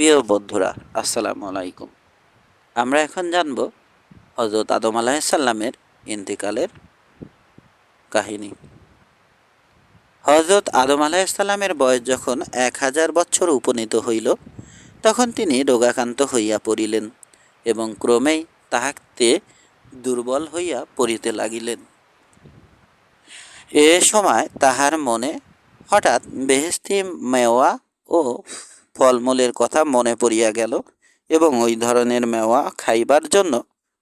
প্রিয় বন্ধুরা, আসসালামু আলাইকুম। আমরা এখন জানব হজরত আদম আলাহিসাল্লামের ইন্তিকালের কাহিনী। হজরত আদম আলাহিসাল্লামের বয়স যখন এক হাজার বছর উপনীত হইল, তখন তিনি রোগাক্রান্ত হইয়া পড়িলেন এবং ক্রমেই তাহাতে দুর্বল হইয়া পড়িতে লাগিলেন। এ সময় তাহার মনে হঠাৎ বেহেস্তি মেওয়া ও ফলমূলের কথা মনে পড়িয়া গেল এবং ওই ধরনের মেওয়া খাইবার জন্য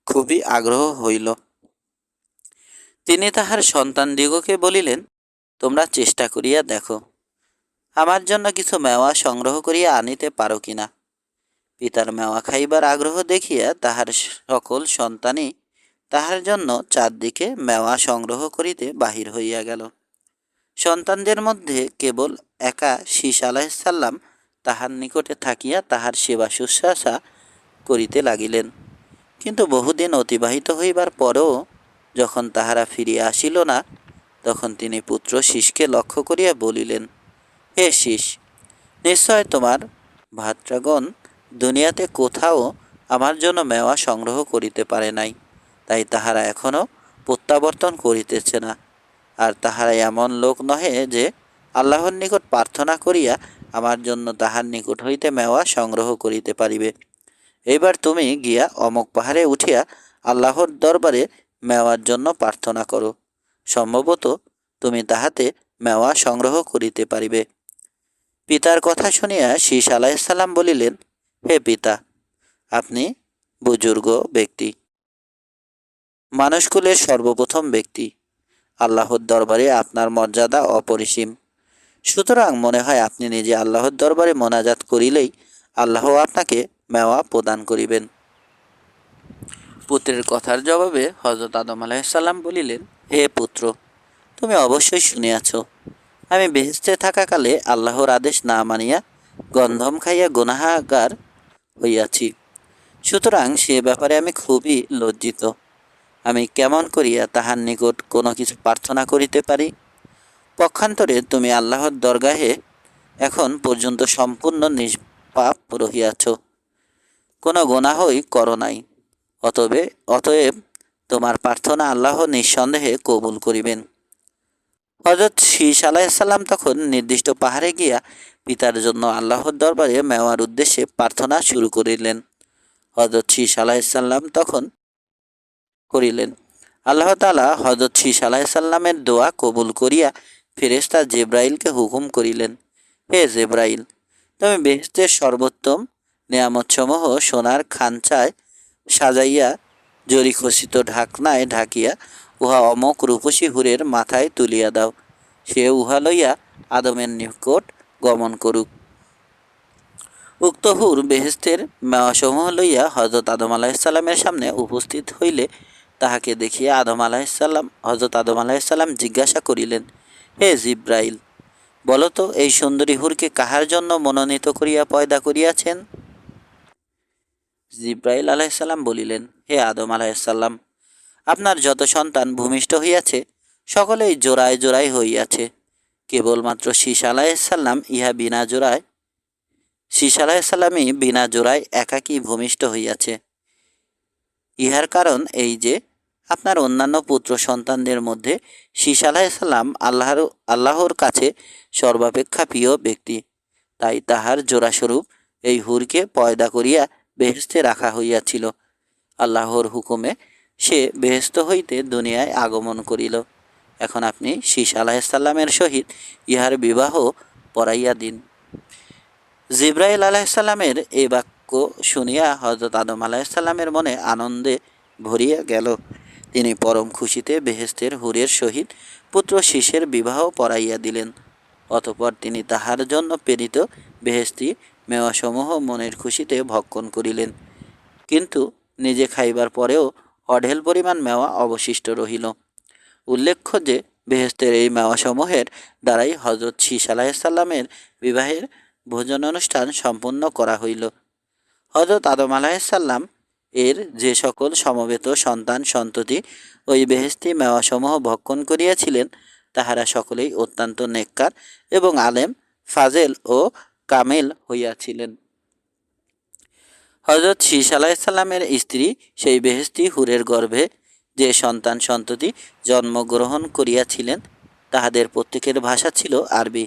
খুবই আগ্রহ হইল। তিনি তাহার সন্তানদিগকে বলিলেন, তোমরা চেষ্টা করিয়া দেখো, আমার জন্য কিছু মেওয়া সংগ্রহ করিয়া আনিতে পারো কিনা? পিতার মেওয়া খাইবার আগ্রহ দেখিয়া তাহার সকল সন্তানই তাহার জন্য চারদিকে মেওয়া সংগ্রহ করিতে বাহির হইয়া গেল। সন্তানদের মধ্যে কেবল একা শীষ আলাহিসাল্লাম তাহার নিকটে থাকিয়া তাহার সেবা শুশ্রূষা করিতে লাগিলেন। কিন্তু বহুদিন অতিবাহিত হইবার পরেও যখন তাহারা ফিরিয়া আসিল না, তখন তিনি পুত্র শিষকে লক্ষ্য করিয়া বলিলেন, হে শিষ, নিশ্চয় তোমার ভাত্রাগণ দুনিয়াতে কোথাও আমার জন্য মেওয়া সংগ্রহ করিতে পারে নাই, তাই তাহারা এখনও প্রত্যাবর্তন করিতেছে না। আর তাহারা এমন লোক নহে যে আল্লাহর নিকট প্রার্থনা করিয়া আমার জন্য তাহার নিকট হইতে মেওয়া সংগ্রহ করিতে পারিবে। এইবার তুমি গিয়া অমক পাহাড়ে উঠিয়া আল্লাহর দরবারে মেওয়ার জন্য প্রার্থনা করো। সম্ভবত তুমি তাহাতে মেওয়া সংগ্রহ করিতে পারিবে। পিতার কথা শুনিয়া শীষ আলাইসাল্লাম বলিলেন, হে পিতা, আপনি বুজুর্গ ব্যক্তি। মানুষকুলের সর্বপ্রথম ব্যক্তি। আল্লাহর দরবারে আপনার মর্যাদা অপরিসীম। সুতরাং মনে হয় আপনি নিজে আল্লাহর দরবারে মোনাজাত করিলেই আল্লাহ আপনাকে মেওয়া প্রদান করিবেন। পুত্রের কথার জবাবে হজরত আদম আলাহিসাল্লাম বলিলেন, হে পুত্র, তুমি অবশ্যই শুনিয়াছ, আমি বেহেস্তে থাকাকালে আল্লাহর আদেশ না মানিয়া গন্ধম খাইয়া গুনাহাগার হইয়াছি। সুতরাং সে ব্যাপারে আমি খুবই লজ্জিত। আমি কেমন করিয়া তাহার নিকট কোনো কিছু প্রার্থনা করিতে পারি? পক্ষান্তরে তুমি আল্লাহর দরগাহে এখন পর্যন্ত সম্পূর্ণ নিষ্পাপ রহিয়াছ। কোনো গোনাহই করো নাই। অতবে অতএব তোমার প্রার্থনা আল্লাহ নিঃসন্দেহে কবুল করিবেন। হজরত শীষ আলাইসাল্লাম তখন নির্দিষ্ট পাহাড়ে গিয়া পিতার জন্য আল্লাহর দরবারে মেওয়ার উদ্দেশ্যে প্রার্থনা শুরু করিলেন। হজরত শীষ আলাইসাল্লাম তখন করিলেন। আল্লাহ তালা হজরত শীষ আলাইসাল্লামের দোয়া কবুল করিয়া ফেরেস্তা জেব্রাইলকে হুকুম করিলেন, হে জেব্রাইল, তুমি বেহেস্তের সর্বোত্তম নিয়ামতসমূহ সোনার খাঞ্চায় সাজাইয়া জরি খসিত ঢাকনায় ঢাকিয়া উহা অমক রূপসী হুরের মাথায় তুলিয়া দাও। সে উহা লইয়া আদমের নিকট গমন করুক। উক্ত হুর বেহেস্তের মেওয়াসমূহ লইয়া হজরত আদম আলাহিসাল্লামের সামনে উপস্থিত হইলে তাহাকে দেখিয়া আদম আলাহিসাল্লাম হজরত আদম আলাহিসাল্লাম জিজ্ঞাসা করিলেন হে জিব্রাইল, বলতো, এই সুন্দরী হুরকে কাহার জন্য মনোনীত করিয়া পয়দা করিয়াছেন? জিব্রাইল আলাইসাল্লাম বলিলেন, হে আদম আলাইসাল্লাম, আপনার যত সন্তান ভূমিষ্ঠ হইয়াছে, সকলেই জোড়ায় জোড়ায় হইয়াছে। কেবলমাত্র শীষ আলাইসাল্লাম ইহা বিনা জোড়ায় শীষ আলাইসাল্লামই বিনা জোড়ায় একাকী ভূমিষ্ঠ হইয়াছে। ইহার কারণ এই যে আপনার অন্যান্য পুত্র সন্তানদের মধ্যে শীষ আলাহিসাল্লাম আল্লাহর আল্লাহর কাছে সর্বাপেক্ষা প্রিয় ব্যক্তি। তাই তাহার জোড়াস্বরূপ এই হুরকে পয়দা করিয়া বেহেস্তে রাখা হইয়াছিল। আল্লাহর হুকুমে সে বেহেস্ত হইতে দুনিয়ায় আগমন করিল। এখন আপনি শীষ আলাহিসাল্লামের সহিত ইহার বিবাহ পড়াইয়া দিন। জিব্রাইল আলাহিসাল্লামের এই বাক্য শুনিয়া হজরত আদম আলাহিসাল্লামের মনে আনন্দে ভরিয়া গেল। তিনি পরম খুশিতে বেহেস্তের হুরের সহিত পুত্র শীষের বিবাহ পড়াইয়া দিলেন। অতপর তিনি তাহার জন্য প্রেরিত বেহেস্তি মেওয়াসমূহ মনের খুশিতে ভক্ষণ করিলেন। কিন্তু নিজে খাইবার পরেও অঢেল পরিমাণ মেওয়া অবশিষ্ট রহিল। উল্লেখ্য যে, বেহেস্তের এই মেওয়াসমূহের দ্বারাই হজরত শীষ আলাহিসাল্লামের বিবাহের ভোজন অনুষ্ঠান সম্পন্ন করা হইল। হজরত আদম আলাহিসাল্লাম এর যে সকল সমবেত সন্তান, সন্ততি ওই বেহেস্তি মেওয়াসমূহ ভক্ষণ করিয়াছিলেন, তাহারা সকলেই অত্যন্ত নেককার এবং আলেম, ফাজেল ও কামেল হইয়াছিলেন। হজরত শীষ আলাইসাল্লামের স্ত্রী সেই বেহেস্তি হুরের গর্ভে যে সন্তান, সন্ততি জন্মগ্রহণ করিয়াছিলেন, তাহাদের প্রত্যেকের ভাষা ছিল আরবি।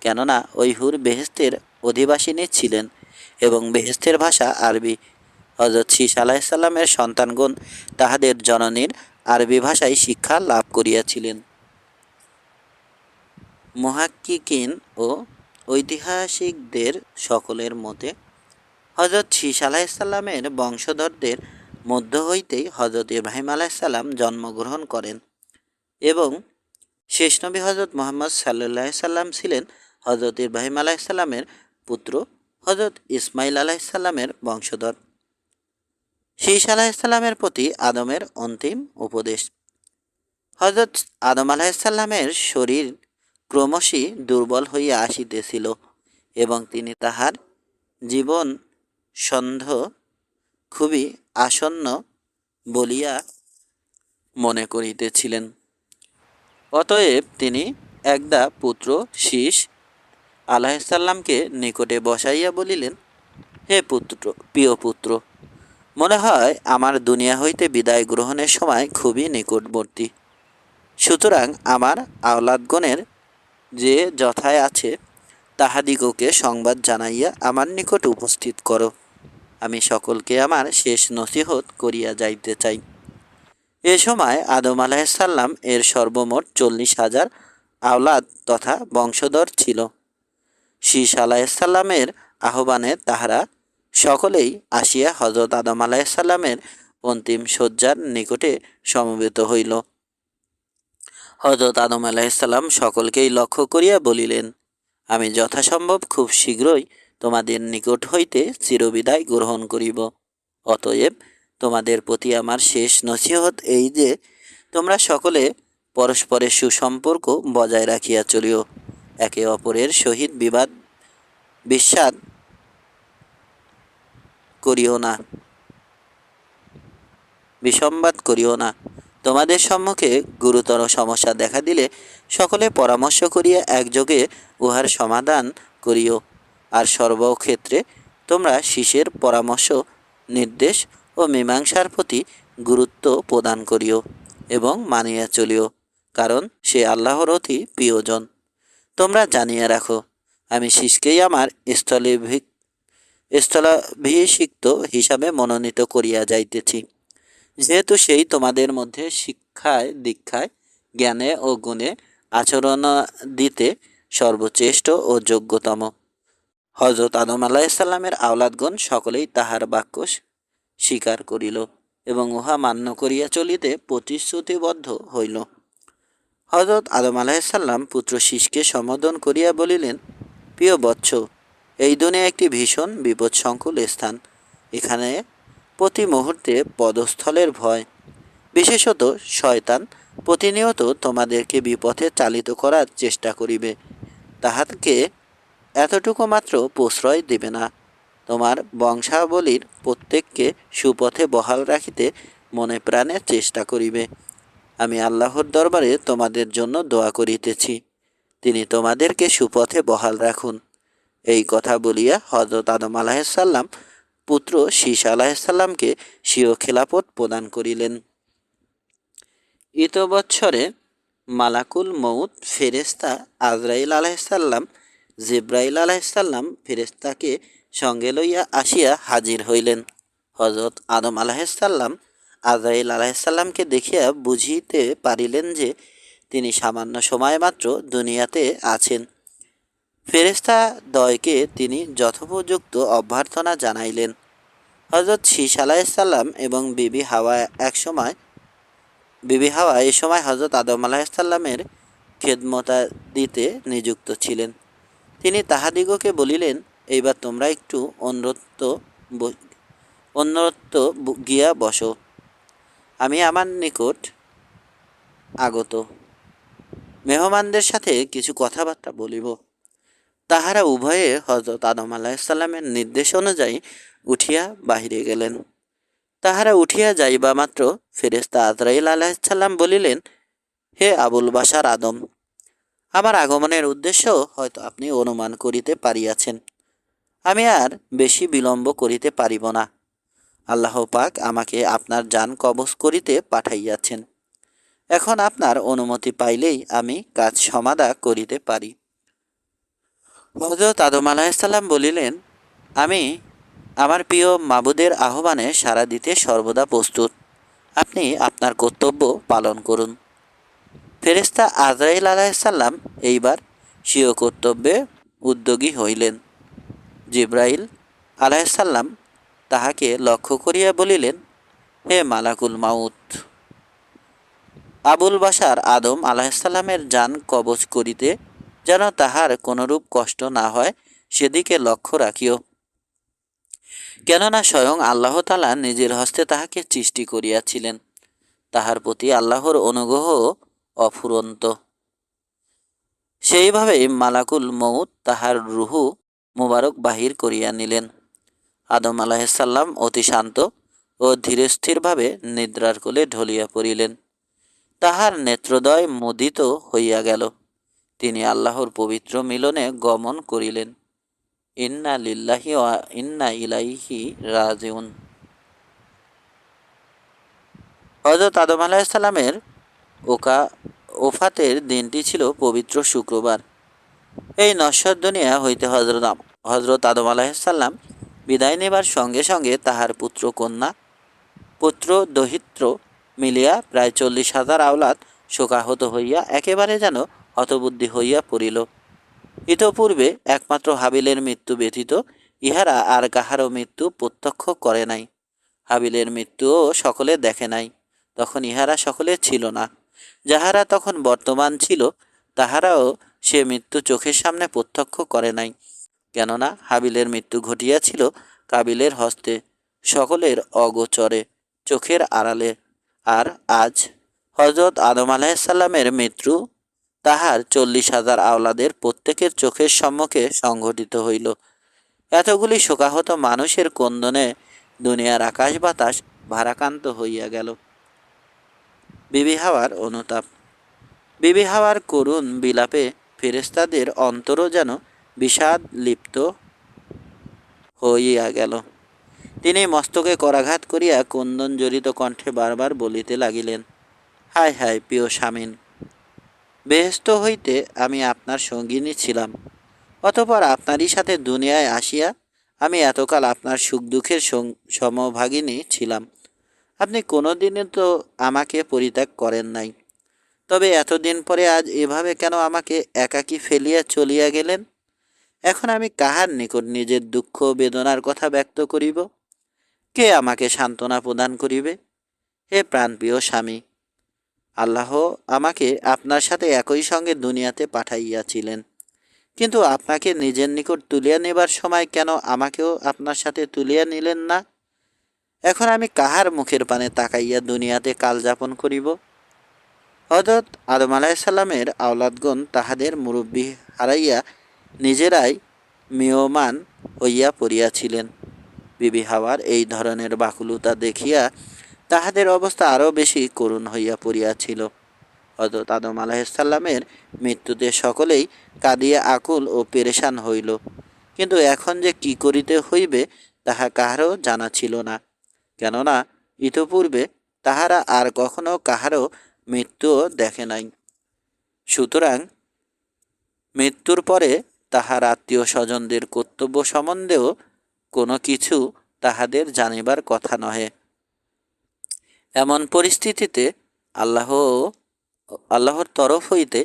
কেননা ওই হুর বেহেস্তের অধিবাসিনী ছিলেন এবং বেহেস্তের ভাষা আরবি। হজরত শীষ আলাইসাল্লামের সন্তানগণ তাহাদের জননীর আরবি ভাষায় শিক্ষা লাভ করিয়াছিলেন। মহাক্কিকিন ও ঐতিহাসিকদের সকলের মতে হজরত শীষ আলাহিসাল্লামের বংশধরদের মধ্য হইতেই হজরত ইব্রাহিম আলাইসাল্লাম জন্মগ্রহণ করেন এবং শেষ নবী হজরত মোহাম্মদ সাল্লাহ সাল্লাম ছিলেন হজরত ইব্রাহিম আলাইসাল্লামের পুত্র হজরত ইসমাইল আলাইসাল্লামের বংশধর। শীষ আলাহিসাল্লামের প্রতি আদমের অন্তিম উপদেশ। হজরত আদম আলাহিসাল্লামের শরীর ক্রমশই দুর্বল হইয়া আসিতেছিল এবং তিনি তাহার জীবন সন্ধ খুবই আসন্ন বলিয়া মনে করিতেছিলেন। অতএব তিনি একদা পুত্র শীষ আলাহিসাল্লামকে নিকটে বসাইয়া বলিলেন, হে পুত্র, প্রিয় পুত্র মনে হয় আমার দুনিয়া হইতে বিদায় গ্রহণের সময় খুবই নিকটবর্তী। সুতরাং আমার আওলাদগণের যে যথায় আছে, তাহাদিগকে সংবাদ জানাইয়া আমার নিকট উপস্থিত করো। আমি সকলকে আমার শেষ নসিহত করিয়া যাইতে চাই। এ সময় আদম আলাহিসাল্লাম এর সর্বমোট চল্লিশ হাজার আওলাদ তথা বংশধর ছিল। শীষ আলাহিসাল্লামের আহ্বানে তাহারা সকলেই আসিয়া হজরত আদম আলাহিসাল্লামের অন্তিম শয্যার নিকটে সমবেত হইল। হজরত আদম আলাহিসাল্লাম সকলকেই লক্ষ্য করিয়া বলিলেন, আমি যথাসম্ভব খুব শীঘ্রই তোমাদের নিকট হইতে চিরবিদায় গ্রহণ করিব। অতএব তোমাদের প্রতি আমার শেষ নসিহত এই যে, তোমরা সকলে পরস্পরের সুসম্পর্ক বজায় রাখিয়া চলিও। একে অপরের সহিত বিবাদ, বিস্বাদ করিও না। বিসম্বাদ করিও না। তোমাদের সম্মুখে গুরুতর সমস্যা দেখা দিলে সকলে পরামর্শ করিয়া একযোগে উহার সমাধান করিও। আর সর্বক্ষেত্রে তোমরা শিশের পরামর্শ, নির্দেশ ও মীমাংসার প্রতি গুরুত্ব প্রদান করিও এবং মানিয়া চলিও, কারণ সে আল্লাহর অতি প্রিয়জন। তোমরা জানিয়া রাখো, আমি শিষকেই আমার স্থলে স্থলাভিষিক্ত হিসাবে মনোনীত করিয়া যাইতেছি। যেহেতু সেই তোমাদের মধ্যে শিক্ষায়, দীক্ষায়, জ্ঞানে ও গুণে আচরণ দিতে সর্বশ্রেষ্ঠ ও যোগ্যতম। হজরত আদম আলাহিসাল্লামের আওলাদগণ সকলেই তাহার বাক্য স্বীকার করিল এবং উহা মান্য করিয়া চলিতে প্রতিশ্রুতিবদ্ধ হইল। হজরত আদম আলাহিসাল্লাম পুত্র শিষকে সম্বোধন করিয়া বলিলেন, প্রিয় বৎস এই দুনিয়া একটি ভীষণ বিপদসংকুল স্থান। এখানে প্রতি মুহূর্তে পদস্থলের ভয়। বিশেষত শয়তান প্রতিনিয়ত তোমাদেরকে বিপথে চালিত করার চেষ্টা করিবে। তাহাকে এতটুকু মাত্র প্রশ্রয় দেবে না। তোমার বংশাবলীর প্রত্যেককে সুপথে বহাল রাখিতে মনে প্রাণে চেষ্টা করিবে। আমি আল্লাহর দরবারে তোমাদের জন্য দোয়া করিতেছি। তিনি তোমাদেরকে সুপথে বহাল রাখুন। এই কথা বলিয়া হজরত আদম আলাহিসাল্লাম পুত্র শীষ আলাহিসাল্লামকে স্বীয় খেলাপথ প্রদান করিলেন। ইতবৎসরে মালাকুল মৌত ফেরেস্তা আজরাইল আলাহিসাল্লাম জিব্রাইল আলাহিসাল্লাম ফেরেস্তাকে সঙ্গে লইয়া আসিয়া হাজির হইলেন। হজরত আদম আলাহিসাল্লাম আজরাইল আলাহিসাল্লামকে দেখিয়া বুঝিতে পারিলেন যে তিনি সামান্য সময় মাত্র দুনিয়াতে আছেন। ফেরেস্তা দয়কে তিনি যথোপযুক্ত অভ্যর্থনা জানাইলেন। হজরত শীষ আলাহিসাল্লাম এবং বিবি হাওয়া এক সময় বিবি হাওয়া এ সময় হজরত আদম আলাহিসাল্লামের খেদমতা দিতে নিযুক্ত ছিলেন। তিনি তাহাদিগকে বলিলেন, এইবার তোমরা একটু অন্যত্ব অন্যত্ব গিয়া বসো। আমি আমার নিকট আগত। মেহমানদের সাথে কিছু কথাবার্তা বলিব। তাহারা উভয়ে হজরত আদম আলাহিসাল্লামের নির্দেশ অনুযায়ী উঠিয়া বাহিরে গেলেন। তাহারা উঠিয়া যাইবা মাত্র ফেরেস্তা আজরাইল আলাহিসাল্লাম বলিলেন, হে আবুল বাসার আদম, আমার আগমনের উদ্দেশ্য হয়তো আপনি অনুমান করিতে পারিয়াছেন। আমি আর বেশি বিলম্ব করিতে পারিব না। আল্লাহ পাক আমাকে আপনার যান কবজ করিতে পাঠাইয়াছেন। এখন আপনার অনুমতি পাইলেই আমি কাজ সমাধা করিতে পারি। হজরত আদম আলাহিসাল্লাম বলিলেন, আমি আমার প্রিয় মাবুদের আহ্বানে সাড়া দিতে সর্বদা প্রস্তুত। আপনি আপনার কর্তব্য পালন করুন। ফেরেস্তা আজরাইল আলাহিসাল্লাম এইবার স্বীয় কর্তব্যে উদ্যোগী হইলেন। জিব্রাইল আলাহিসাল্লাম তাহাকে লক্ষ্য করিয়া বলিলেন, হে মালাকুল মাউত, আবুল বাসার আদম আলাহিসাল্লামের যান কবচ করিতে যেন তাহার কোনরূপ কষ্ট না হয়, সেদিকে লক্ষ্য রাখিও। কেননা স্বয়ং আল্লাহ তালা নিজের হস্তে তাহাকে সৃষ্টি করিয়াছিলেন। তাহার প্রতি আল্লাহর অনুগ্রহ অফুরন্ত। সেইভাবে মালাকুল মৌত তাহার রুহু মুবারক বাহির করিয়া নিলেন। আদম আলাহিসাল্লাম অতি শান্ত ও ধীরস্থিরভাবে নিদ্রার কোলে ঢলিয়া পড়িলেন। তাহার নেত্রদয় মুদিত হইয়া গেল। তিনি আল্লাহর পবিত্র মিলনে গমন করিলেন। ইন্না লিল্লাহি ইন্না ইলাইহি রাজিউন। হজরত আদম আলাহিসাল্লামের ওকা ওফাতের দিনটি ছিল পবিত্র শুক্রবার। এই নশ্বর দুনিয়া হইতে হজরত হজরত আদম আলাহিসাল্লাম বিদায় নেবার সঙ্গে সঙ্গে তাহার পুত্র কন্যা, পুত্র দহিত্র মিলিয়া প্রায় চল্লিশ হাজার আওলাদ শোকাহত হইয়া একেবারে যেন হতবুদ্ধি হইয়া পড়িল। ইতপূর্বে একমাত্র হাবিলের মৃত্যু ব্যতীত ইহারা আর কাহারও মৃত্যু প্রত্যক্ষ করে নাই। হাবিলের মৃত্যুও সকলে দেখে নাই, তখন ইহারা সকলে ছিল না। যাহারা তখন বর্তমান ছিল, তাহারাও সে মৃত্যু চোখের সামনে প্রত্যক্ষ করে নাই। কেননা হাবিলের মৃত্যু ঘটিয়াছিল কাবিলের হস্তে, সকলের অগোচরে, চোখের আড়ালে। আর আজ হজরত আদম আলাহিসাল্লামের মৃত্যু তাহার চল্লিশ হাজার আওলাদের প্রত্যেকের চোখের সম্মুখে সংঘটিত হইল। এতগুলি শোকাহত মানুষের কন্দনে দুনিয়ার আকাশ বাতাস ভারাকান্ত হইয়া গেল। বিবি হাওয়ার অনুতাপ। বিবি হাওয়ার করুণ বিলাপে ফেরেস্তাদের অন্তরও যেন বিষাদ লিপ্ত হইয়া গেল। তিনি মস্তকে করাঘাত করিয়া কন্দন জড়িত কণ্ঠে বারবার বলিতে লাগিলেন, হায় হায় প্রিয় স্বামীন বেহেস্ত হইতে আমি আপনার সঙ্গিনী ছিলাম। অতপর আপনারই সাথে দুনিয়ায় আসিয়া আমি এতকাল আপনার সুখ দুঃখের সমভাগিনী ছিলাম। আপনি কোনো দিনে তো আমাকে পরিত্যাগ করেন নাই। তবে এতদিন পরে আজ এভাবে কেন আমাকে একাকী ফেলিয়া চলিয়া গেলেন? এখন আমি কাহার নিকট নিজের দুঃখ বেদনার কথা ব্যক্ত করিব? কে আমাকে সান্ত্বনা প্রদান করিবে? হে প্রাণপ্রিয় স্বামী আল্লাহ আমাকে আপনার সাথে একই সঙ্গে দুনিয়াতে পাঠাইয়াছিলেন। কিন্তু আপনাকে নিজের নিকট তুলিয়া নেবার সময় কেন আমাকেও আপনার সাথে তুলিয়া নিলেন না? এখন আমি কাহার মুখের পানে তাকাইয়া দুনিয়াতে কাল যাপন করিব? হজরত আদম আলাহিসাল্লামের আওলাদগণ তাহাদের মুরব্বী হারাইয়া নিজেরাই মিয়মান হইয়া পড়িয়াছিলেন। বিবি হাওয়ার এই ধরনের বাকুলতা দেখিয়া তাহাদের অবস্থা আরও বেশি করুণ হইয়া পড়িয়াছিল। হজরত আদম আলাহিসাল্লামের মৃত্যুতে সকলেই কাঁদিয়া আকুল ও পেরেশান হইল। কিন্তু এখন যে কি করিতে হইবে তাহা কাহারও জানা ছিল না। কেননা ইতপূর্বে তাহারা আর কখনো কাহারও মৃত্যুও দেখে নাই। সুতরাং মৃত্যুর পরে তাহার আত্মীয় স্বজনদের কর্তব্য সম্বন্ধেও কোনো কিছু তাহাদের জানিবার কথা নহে। এমন পরিস্থিতিতে আল্লাহ, আল্লাহর তরফ হইতে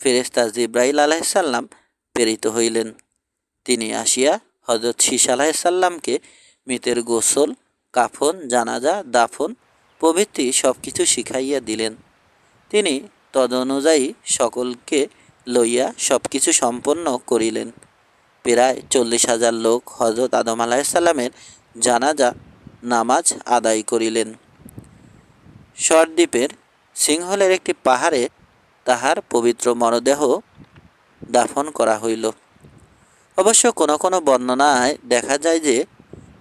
ফেরেস্তা জিব্রাইল আলাহিসাল্লাম প্রেরিত হইলেন। তিনি আসিয়া হজরত শীষ আলাহিসাল্লামকে মৃতের গোসল, কাফন, জানাজা, দাফন, প্রভৃতি সব কিছু শিখাইয়া দিলেন। তিনি তদনুযায়ী সকলকে লইয়া সব কিছু সম্পন্ন করিলেন। প্রায় চল্লিশ হাজার লোক হজরত আদম আলাহিসাল্লামের জানাজা, নামাজ আদায় করিলেন। স্বরদ্বীপের সিংহলের একটি পাহাড়ে তাহার পবিত্র মরদেহ দাফন করা হইল। অবশ্য কোনো কোনো বর্ণনায় দেখা যায় যে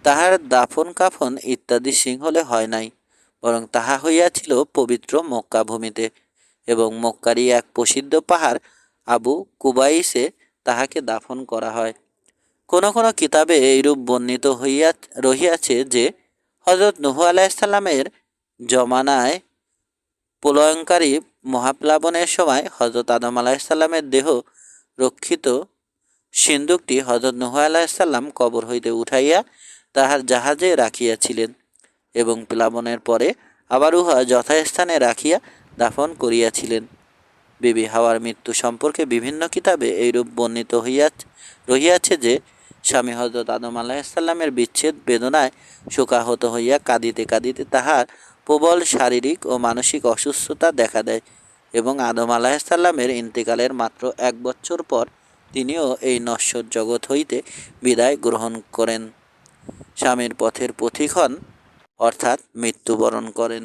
তাহার দাফন, কাফন ইত্যাদি সিংহলে হয় নাই, বরং তাহা হইয়াছিল পবিত্র মক্কা ভূমিতে এবং মক্কারই এক প্রসিদ্ধ পাহাড় আবু কুবাইসে তাহাকে দাফন করা হয়। কোন কোন কিতাবে এইরূপ বর্ণিত হইয়া রহিয়াছে যে হজরত নুহু আলাইসাল্লামের জমানায় প্রলয়ঙ্কারী মহাপ্লাবনের সময় হজরত আদম আলাইসাল্লামের দেহ রক্ষিত সিন্দুকটি হজরত নুহু আলাহিসাল্লাম কবর হইতে উঠাইয়া তাহার জাহাজে রাখিয়াছিলেন এবং প্লাবনের পরে আবার উহা যথাস্থানে রাখিয়া দাফন করিয়াছিলেন। বিবি হাওয়ার মৃত্যু সম্পর্কে বিভিন্ন কিতাবে এইরূপ বর্ণিত হইয়া রহিয়াছে যে, স্বামী হজরত আদম আলাহিসাল্লামের বিচ্ছেদ বেদনায় শোকাহত হইয়া কাঁদিতে কাঁদিতে তাহার প্রবল শারীরিক ও মানসিক অসুস্থতা দেখা দেয় এবং আদম আলাহিসাল্লামের ইন্তেকালের মাত্র এক বছর পর তিনিও এই নশ্বর জগৎ হইতে বিদায় গ্রহণ করেন। স্বামীর পথের পথিক হন, অর্থাৎ মৃত্যুবরণ করেন।